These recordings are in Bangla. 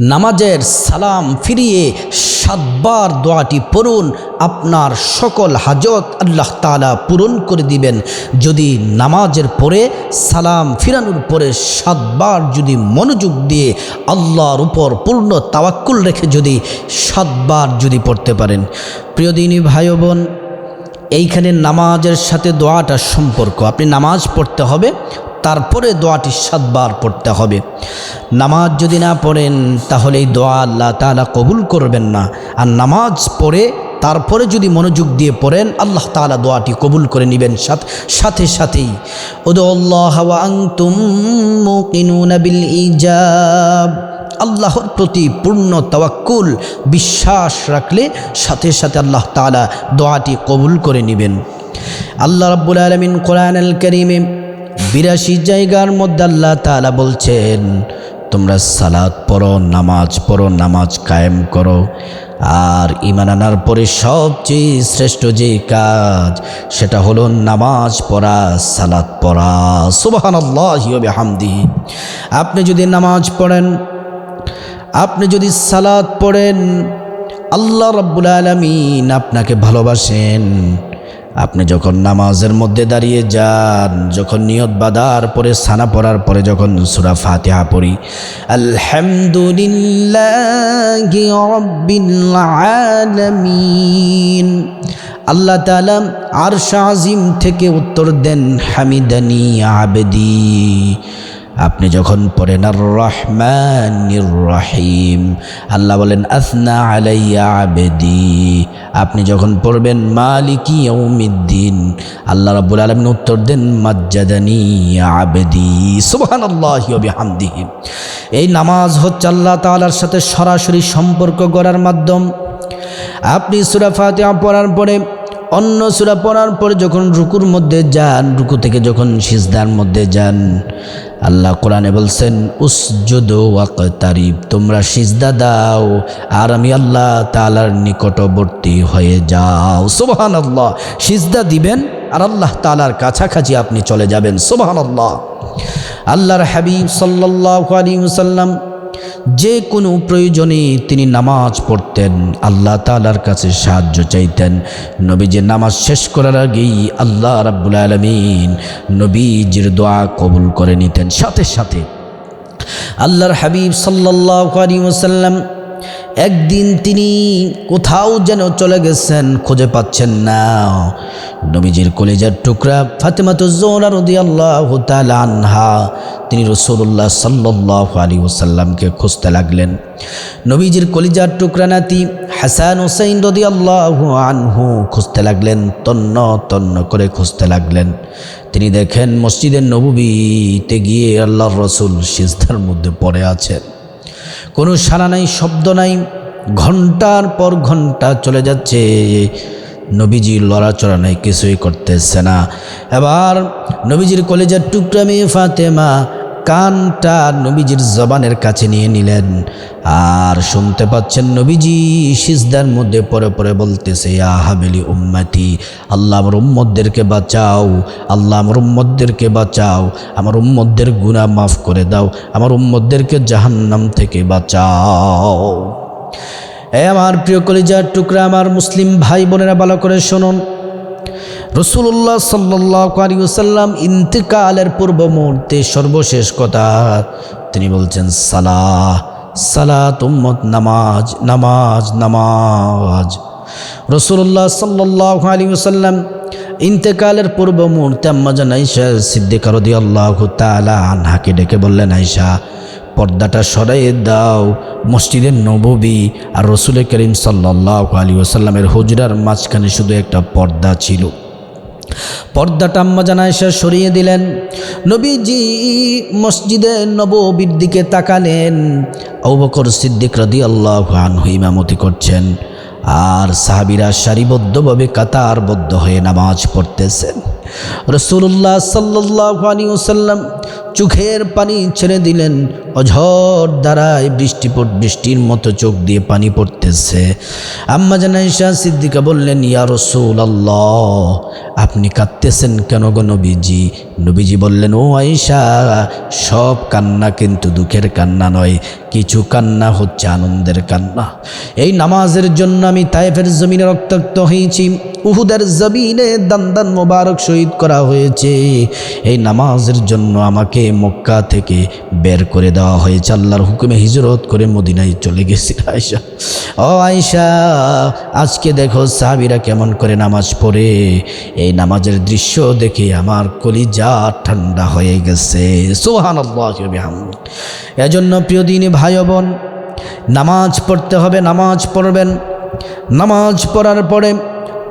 নামাজের সালাম ফিরিয়ে সাতবার দোয়াটি পড়ুন। আপনার সকল হাজত আল্লাহ তালা পূরণ করে দিবেন। যদি নামাজের পরে সালাম ফিরানোর পরে সাতবার যদি মনোযোগ দিয়ে আল্লাহর উপর পূর্ণ তাওয়াক্কুল রেখে যদি সাতবার যদি পড়তে পারেন। প্রিয় দিনী ভাই বোন এইখানে নামাজের সাথে দোয়াটা সম্পর্ক। আপনি নামাজ পড়তে হবে তারপরে দোয়াটি সাতবার পড়তে হবে। নামাজ যদি না পড়েন, তাহলে এই দোয়া আল্লাহ তালা কবুল করবেন না। আর নামাজ পড়ে তারপরে যদি মনোযোগ দিয়ে পড়েন, আল্লাহ তালা দোয়াটি কবুল করে নেবেন সাথে সাথেই। ওদুল্লাহ বিল ইজাব। আল্লাহর প্রতি পূর্ণ তাওয়াক্কুল, বিশ্বাস রাখলে সাথে সাথে আল্লাহ তালা দোয়াটি কবুল করে নেবেন। আল্লাহ রাব্বুল আলমিন কোরআন আল করিমে বিরাশি জায়গার মধ্যে আল্লাহ তালা বলছেন, তোমরা সালাদ পড়ো, নামাজ পড়ো, নামাজ কায়েম করো। আর ইমান আনার পরে সবচেয়ে শ্রেষ্ঠ যে কাজ, সেটা হলো নামাজ পড়া সালাদ পড়া। সুবাহান আল্লাহ হামদি আপনি যদি নামাজ পড়েন, আপনি যদি সালাদ পড়েন, আল্লাহ রব্বুল আলমিন আপনাকে ভালোবাসেন। আপনি যখন নামাজের মধ্যে দাঁড়িয়ে যান, যখন নিয়ত বাদার পরে সানা পড়ার পরে যখন সুরা ফাতিহা পড়ি, আলহামদুলিল্লাহ আল্লাহ তালা আর শাহিম থেকে উত্তর দেন, হামিদানি আবেদি। আপনি যখন পড়েন আর রহমান রহিম আল্লাহ বলেন, আসনা আলাইয়া আবেদি। আপনি যখন পড়বেন, মালিকি ইয়ৌমিদ্দিন আল্লাহ রাব্বুল আলমিন উত্তর দেন, মাজ্জাদানি আবেদি। সুবহান আল্লাহ এই নামাজ হচ্ছে আল্লাহ তালার সাথে সরাসরি সম্পর্ক গড়ার মাধ্যম। আপনি সুরা ফাতিহা পড়ার পরে অন্য সুরা পড়ার পরে যখন রুকুর মধ্যে যান, রুকু থেকে যখন সিজদার মধ্যে যান, আল্লাহ কোরআনে বলছেন উস উসজুদ ওয়াকতারিব, তোমরা সিজদা দাও, আর আমি আল্লাহ তালার নিকটবর্তী হয়ে যাও। সোবাহান আল্লাহ সিজদা দিবেন, আর আল্লাহ তালার কাছাকাছি আপনি চলে যাবেন। সোবাহান আল্লাহ আল্লাহর হাবিব সাল্লাহ আলী মুসাল্লাম যে কোনো প্রয়োজনে তিনি নামাজ পড়তেন, আল্লাহ তালার কাছে সাহায্য চাইতেন। নবীজির নামাজ শেষ করার আগেই আল্লাহ রাব্বুল আলমিন নবীজির দোয়া কবুল করে নিতেন। সাথে সাথে আল্লাহর হাবিব সাল্লাহ আলী ওসাল্লাম একদিন তিনি কোথাও যেন চলে গেছেন, খুঁজে পাচ্ছেন না। নবীজির কলেজার টুকরা ফাতেমাত জোরা রদি আল্লাহ আনহা, তিনি রসুল্লাহ সাল্লাহ আলী ওসাল্লামকে খুঁজতে লাগলেন। নবীজির কলিজার টুকরা নাতি হাসান হোসাইন রদি আল্লাহ আনহু খুঁজতে লাগলেন, তন্ন তন্ন করে খুঁজতে লাগলেন। তিনি দেখেন মসজিদের নবীতে গিয়ে আল্লাহর রসুল সিজদার মধ্যে পড়ে আছেন। কোনো সারা নাই, শব্দ নাই। ঘণ্টার পর ঘণ্টা চলে যাচ্ছে। নবীজি লড়াচড়া নাই, কিছুই করতেছে না। এবার নবীজির কলেজের টুকরা মেয়ে ফাতেমা কানটা নবীজির জবানের কাছে নিয়ে নিলেন। আর শুনতে পাচ্ছেন নবীজি সিজদার মধ্যে পরে পরে বলতেছে আহাবেলি উম্মাতি, আল্লাহ আমার উম্মদদেরকে বাঁচাও, আল্লাহ আমার উম্মদদেরকে বাঁচাও, আমার উম্মদদের গুণা মাফ করে দাও, আমার উম্মদদেরকে জাহান্নাম থেকে বাঁচাও। এ আমার প্রিয় কলিজার টুকরা, আমার মুসলিম ভাই বোনেরা ভালো করে শুনুন। রসুল্লাহ সাল্লাসাল্লাম ইন্তেকালের পূর্ব মুহূর্তে সর্বশেষ কথা, তিনি বলছেন, সালাহ, সালাত উম্মত, নামাজ নামাজ নামাজ। রসুল্লাহ সাল্লাহ আলী ওসাল্লাম ইন্তেকালের পূর্ব মুহূর্তে আম্মাজান আইসা সিদ্দিকার আল্লাহ তালা আনহাকে ডেকে বললেন আইসা পর্দাটা সরাইয়ে দাও, মসজিদের নববী আর রসুল করিম সাল্লাহ আলী ওসাল্লামের হুজরার মাঝখানে শুধু একটা পর্দা ছিল। পর্দাটা আম্মা জানায়সা সরিয়ে দিলেন। নবীজি মসজিদে নববীর দিকে তাকালেন। অবকর সিদ্দিক রদি আল্লাহ খান ইমামতি করছেন। আর সাহাবিরা সারিবদ্ধভাবে কাতারবদ্ধ হয়ে নামাজ পড়তেছেন। রসুল্লাহ সাল্লাহ আলী ওসাল্লাম চোখের পানি ছেড়ে দিলেন। অঝর দ্বারায় বৃষ্টি বৃষ্টির মতো চোখ দিয়ে পানি পড়তেছে। আম্মা জানাইশা সিদ্দিকা বললেন, ইয়া রসুল আল্লাহ আপনি কাঁদতেছেন কেন গো নবীজি? নবীজি বললেন, ও আয়েশা, সব কান্না কিন্তু দুঃখের কান্না নয়, কিছু কান্না হচ্ছে আনন্দের কান্না। এই নামাজের জন্য আমি তাইফের জমিনে রক্তাক্ত হয়েছি, উহুদের জমিনে দান দান মোবারক শহীদ করা হয়েছে। এই নামাজের জন্য আমাকে মক্কা থেকে বের করে দেওয়া হয়েছে। আল্লাহর হুকুমে হিজরত করে মদিনায় চলে গেছি। আয়সা ও আয়সা আজকে দেখো সাহাবিরা কেমন করে নামাজ পড়ে। এই নামাজের দৃশ্য দেখে আমার কলিজা ঠান্ডা হয়ে গেছে। সোহান এজন্য প্রিয় দিনী ভাই বোন, নামাজ পড়তে হবে, নামাজ পড়বেন। নামাজ পড়ার পরে,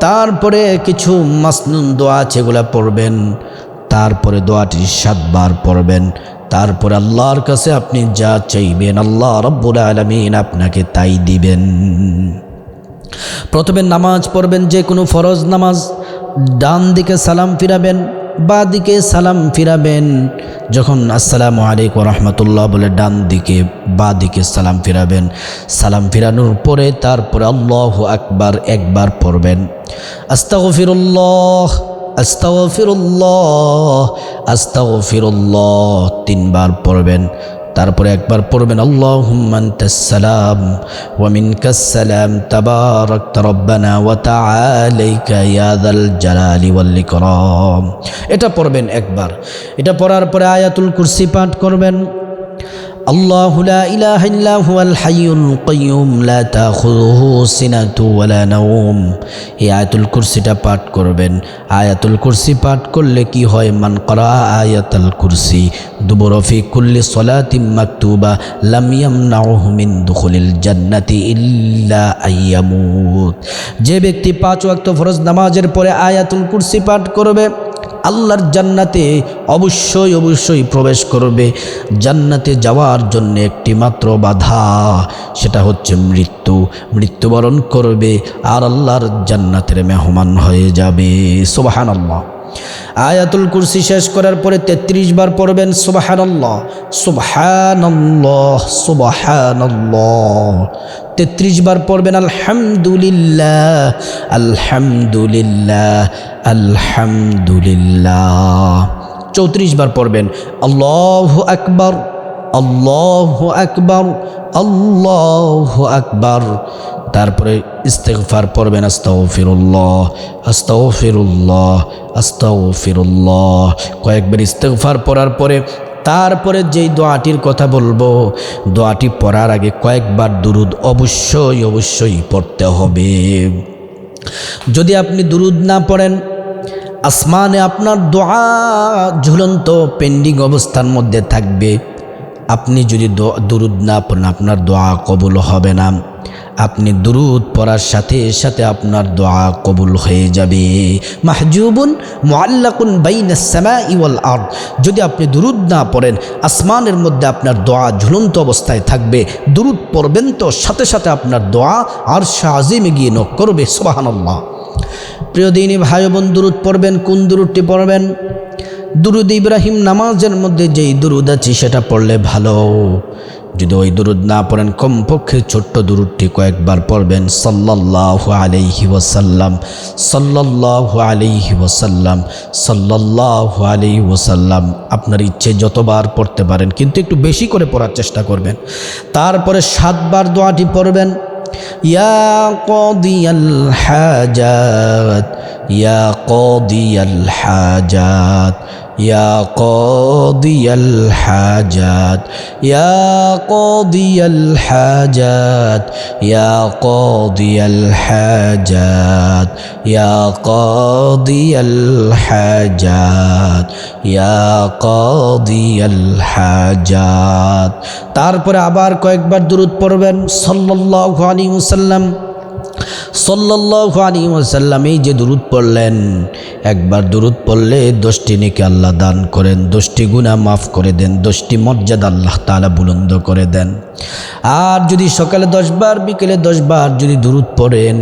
তারপরে কিছু মাসনুন দোয়া আছে, এগুলা পড়বেন। তারপরে দোয়াটি সাতবার পড়বেন। তারপরে আল্লাহর কাছে আপনি যা চাইবেন, আল্লাহ রব্বুল আলমিন আপনাকে তাই দিবেন। প্রথমে নামাজ পড়বেন যে কোনো ফরজ নামাজ। ডান দিকে সালাম ফিরাবেন বা দিকে সালাম ফিরাবেন। যখন আসসালামু আলাইকুম রহমতুল্লাহ বলে ডান দিকে বা দিকে সালাম ফিরাবেন। সালাম ফিরানোর পরে তারপরে আল্লাহ আকবার একবার পড়বেন। আস্তাগফিরুল্লাহ। আস্তাগফিরুল্লাহ আস্তাগফিরুল্লাহ, তিনবার পড়বেন। তারপরে একবার পড়বেন আল্লাহুম্মান্তাসসালাম ওয়া মিনকাসসালাম তাবারাকতা রব্বানা ওয়া তাআলাইকা ইয়া যাল জালালি ওয়াল ইকরাম। এটা পড়বেন একবার। এটা পড়ার পরে আয়াতুল কুরসি পাঠ করবেন। الله لا إله إلا هو الحي القيوم لا تأخذه سنة ولا نوم এই আয়াতুল কুরসিটা পাঠ করবেন আয়াতুল কুরসি পাঠ করলে কি হয় মান করা আয়াতুল কুরসি দুবর ফি কুল্লি সলাতিম মাকতুবা লাম ইয়ামনাউহু মিন দুখুলিল জান্নাতি ইল্লা আইয়ামুত যে ব্যক্তি পাঁচ ওয়াক্ত ফরজ নামাজের পরে আয়াতুল কুরসি পাঠ করবে আল্লাহর জান্নাতে অবশ্যই অবশ্যই প্রবেশ করবে। জান্নাতে যাওয়ার জন্য একটি মাত্র বাধা, সেটা হচ্ছে মৃত্যু। মৃত্যুবরণ করবে আর আল্লাহর জান্নাতের মেহমান হয়ে যাবে। সোবাহান আল্লাহ আয়াতুল কুরসি শেষ করার পরে ৩৩ বার পড়বেন, সুবাহানাল্লাহ, সুবহানাল্লাহ সুবহানাল্লাহ। তেত্রিশ বার পড়বেন, আলহামদুলিল্লাহ আলহামদুলিল্লাহ আলহামদুলিল্লাহ। চৌত্রিশ বার পড়বেন, আল্লাহ আকবর আল্লাহ আকবর আল্লাহ আকবর। তারপরে ইস্তেগফার পড়বেন আস্তাও ফিরুল্লাহ আস্তাও ফিরুল্লাহ আস্তাও ফিরুল্লাহ কয়েকবার ইস্তেগফার পড়ার পরে তারপরে যেই দোয়াটির কথা বলব, দোয়াটি পড়ার আগে কয়েকবার দুরুদ অবশ্যই অবশ্যই পড়তে হবে। যদি আপনি দুরুদ না পড়েন, আসমানে আপনার দোয়া ঝুলন্ত পেন্ডিং অবস্থার মধ্যে থাকবে। আপনি যদি দুরুদ না পড়েন, আপনার দোয়া কবুল হবে না। আপনি দুরুদ পড়ার সাথে সাথে আপনার দোয়া কবুল হয়ে যাবে। মাহজুবুন মোয়াল্লাকুন বাইনাসমা ইওয়াল আর্দ। যদি আপনি দুরুদ না পড়েন, আসমানের মধ্যে আপনার দোয়া ঝুলন্ত অবস্থায় থাকবে। দুরুদ পড়বেন তো, সাথে সাথে আপনার দোয়া আর শাহিমে গিয়ে নক করবে সোবাহান্লাহ প্রিয় দিনী ভাই বোন, দুরুদ পড়বেন, কোন দুরুদটি পড়বেন? দুরুদ ইব্রাহিম নামাজের মধ্যে যেই দুরুদ আছে, সেটা পড়লে ভালো। যদি ওই দুরুদ না পড়েন, কমপক্ষে ছোট্ট দুরুদটি কয়েকবার পড়বেন। সাল্লাহ আলাইহি ওয়াসাল্লাম সাল্লাহ আলাইহি ওয়াসাল্লাম সাল্লাহ আলাইহি ওয়াসাল্লাম। আপনার ইচ্ছে যতবার পড়তে পারেন, কিন্তু একটু বেশি করে পড়ার চেষ্টা করবেন। তারপরে সাতবার দোয়াটি পড়বেন। হাজাত, ইয়া يا قاضي الحاجات يا قاضي الحاجات يا قاضي الحاجات يا قاضي الحاجات يا قاضي الحاجات তারপরে আবার কয়েকবার দুরুদ পড়বেন সাল্লাল্লাহু আলাইহি ওয়াসাল্লাম সাল্লাল্লাহু আলাইহি ওয়াসাল্লাম এই যে দুরুদ পড়লেন, একবার দুরুদ পড়লে দোষটি নেকি আল্লাহ দান করেন দোষটি গুনাহ মাফ করে দেন দোষটি মর্যাদা আল্লাহ তাআলা বুলন্দ করে দেন। আর যদি সকালে দশবার, বিকেলে দশবার যদি দুরুদ পড়েন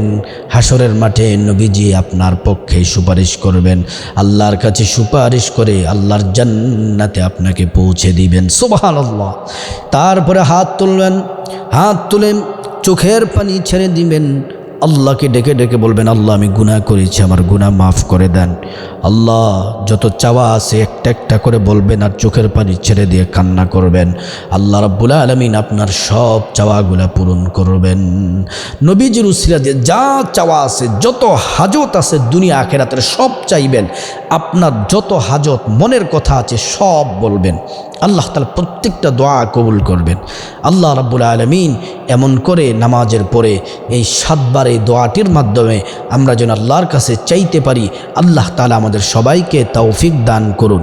হাসরের মাঠে নবীজি আপনার পক্ষে সুপারিশ করবেন। আল্লাহর কাছে সুপারিশ করে আল্লাহর জান্নাতে আপনাকে পৌঁছে দিবেন। সুবহানাল্লাহ। তারপরে হাত তুলবেন হাত তুলে চোখের পানি ছেড়ে দিবেন। আল্লাহকে ডেকে ডেকে বলবেন, আল্লাহ, আমি গুনাহ করেছি, আমার গুনাহ মাফ করে দেন। আল্লাহ যত চাওয়া আছে একটা একটা করে বলবেন আর চোখের পানি ছেড়ে দিয়ে কান্না করবেন। আল্লাহ রাব্বুল আলমিন আপনার সব চাওয়াগুলা পূরণ করবেন। নবীজির উসিলা দিয়ে যা চাওয়া আছে, যত হাজত আছে দুনিয়া আখেরাতের সব চাইবেন। আপনার যত হাজত মনের কথা আছে সব বলবেন। আল্লাহ তালা প্রত্যেকটা দোয়া কবুল করবেন। আল্লাহ রাবুল আলমিন এমন করে নামাজের পরে এই সাতবার এই দোয়াটির মাধ্যমে আমরা যেন আল্লাহর কাছে চাইতে পারি, আল্লাহ তালা আমাদের সবাইকে তৌফিক দান করুন।